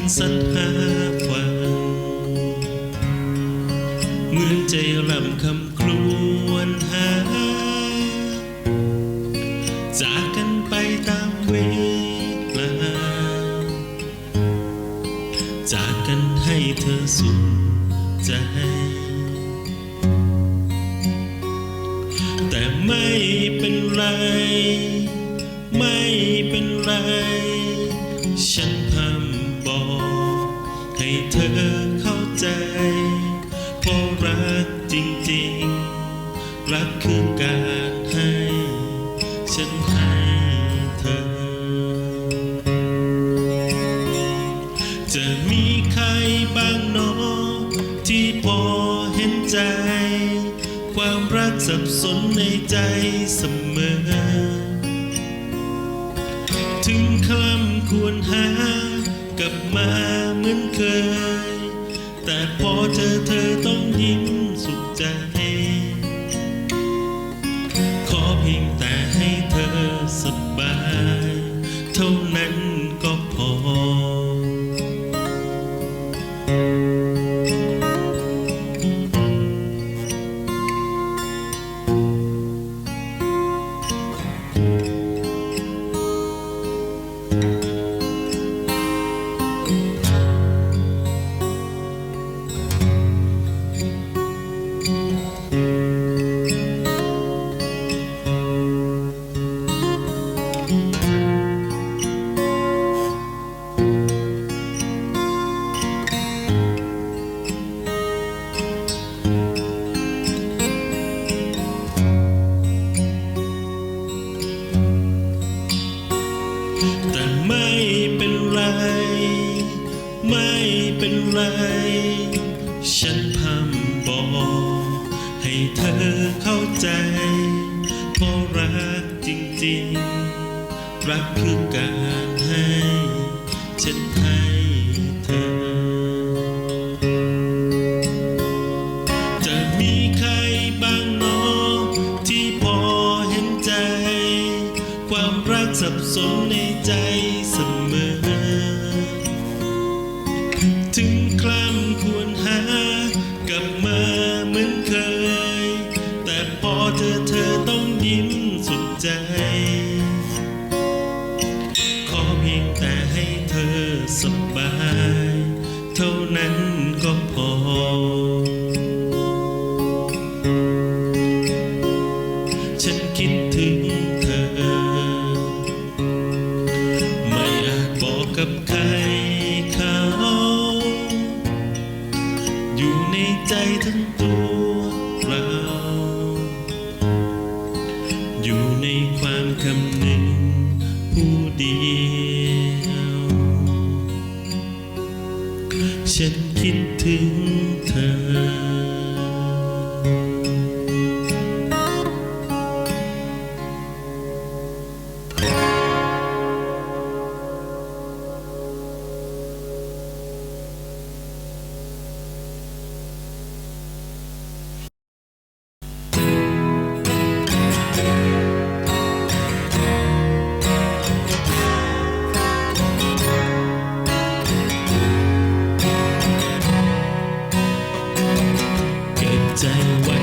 นสันหาฟังเหมือนใจลำคำครวนหา จากกันไปตามเวลา จากกันให้เธอสุขใจ ใครบ้างเนอะที่พอเห็นใจ ความรักสับสนในใจเสมอ ถึงคำควรหากลับมาเหมือนเคย แต่พอเธอเธอต้องยิ้มสุขใจ so ใจทั้งตัวเรา อยู่ในความคำหนึ่งผู้เดียว ฉันคิดถึง 在外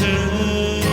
ฉัน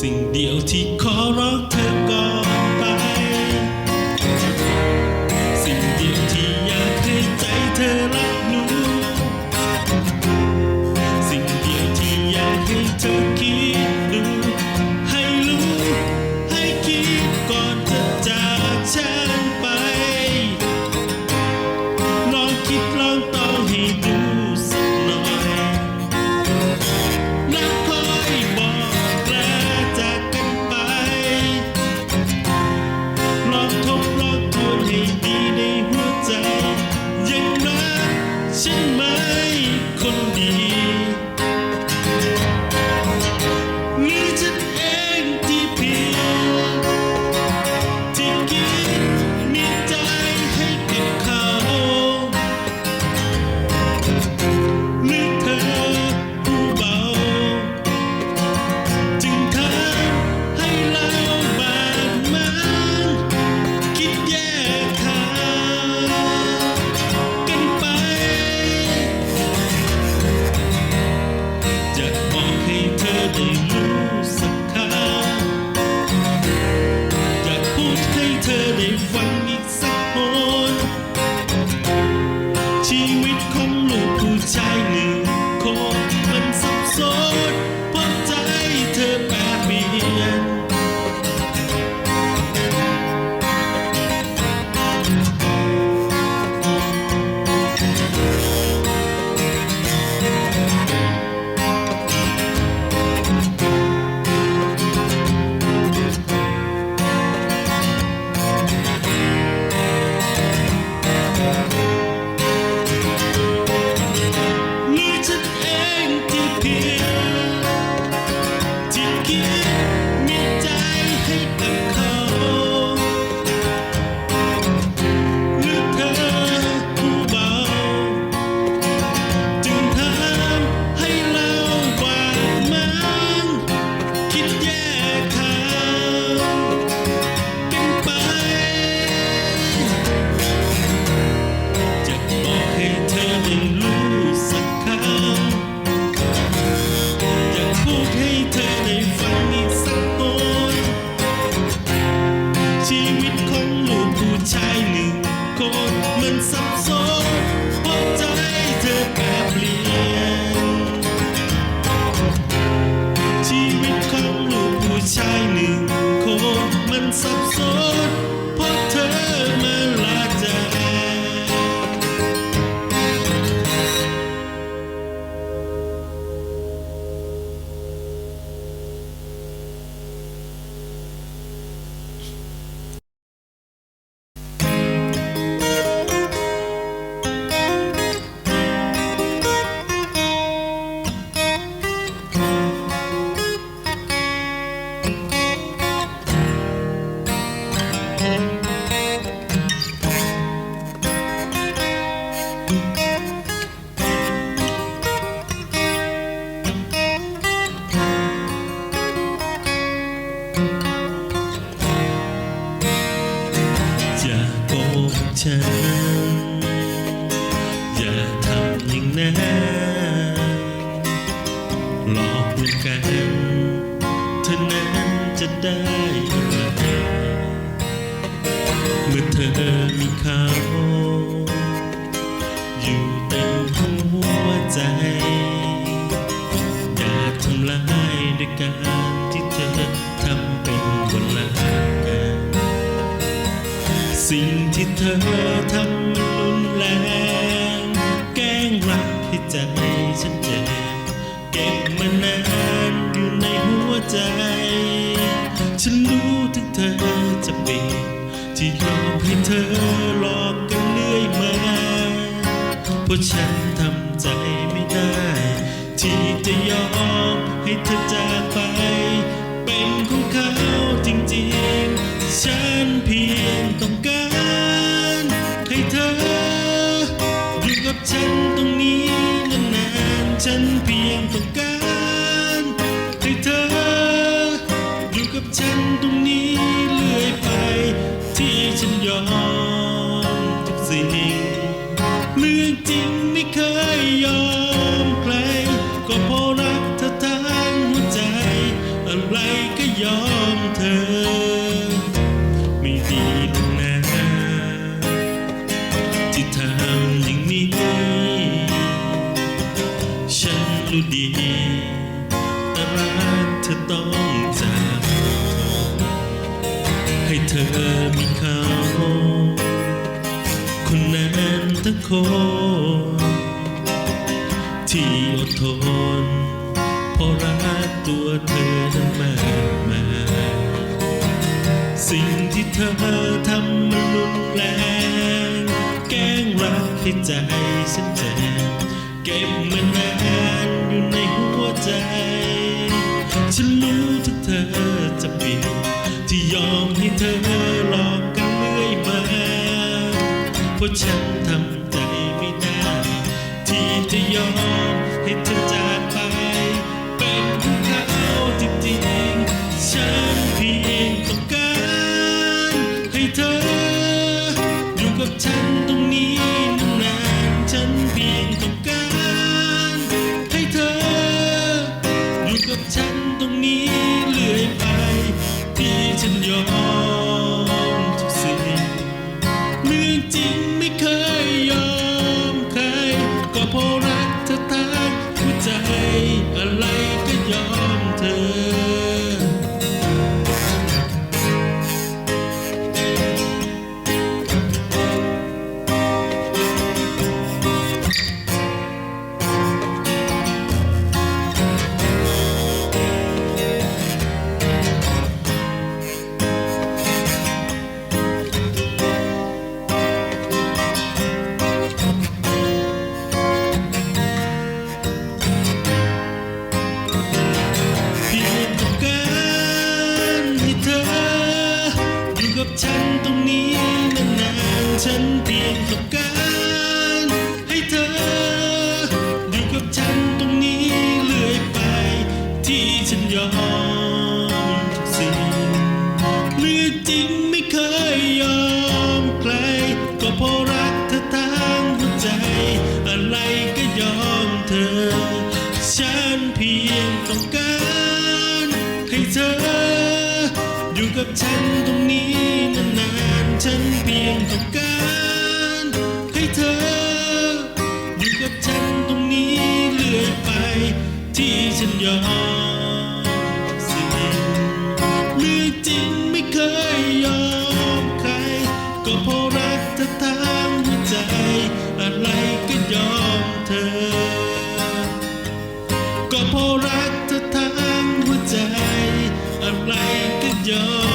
สิ่งเดียวที่ขอรักเธอ 在 ได้เมื่อเธอมีเขาอยู่เต็มหัวใจ อย่าทำลายด้วยการที่เธอทำเป็นวันละกัน สิ่งที่เธอทำ ธอหลอกกันเรื่อยมาเพราะฉันทำใจไม่ได้ ที่จะยอมให้เธอจากไป เป็นของเขาจริงๆ ฉันเพียงต้องการให้เธอ อยู่กับฉันตรงนี้นานๆฉันเพียงต้องการ อต้องจากให้เธอมีเขาคนนั้นทั้งคนที่อดทนเพราะรักตัวเธอนั้นมากมายสิ่งที่เธอทำมันรุนแรงแกล้งรักให้ใจฉันเจ็บเก็บมานา จะเปลี่ยนที่ยอมให้เธอหลอกกันเรื่อยมาเพราะฉันทำใจไม่ได้ที่จะยอม อยู่กับฉันตรงนี้นานๆฉันเพียงต้องการให้เธอ อยู่กับฉันตรงนี้เรื่อยไปที่ฉันยอม ก็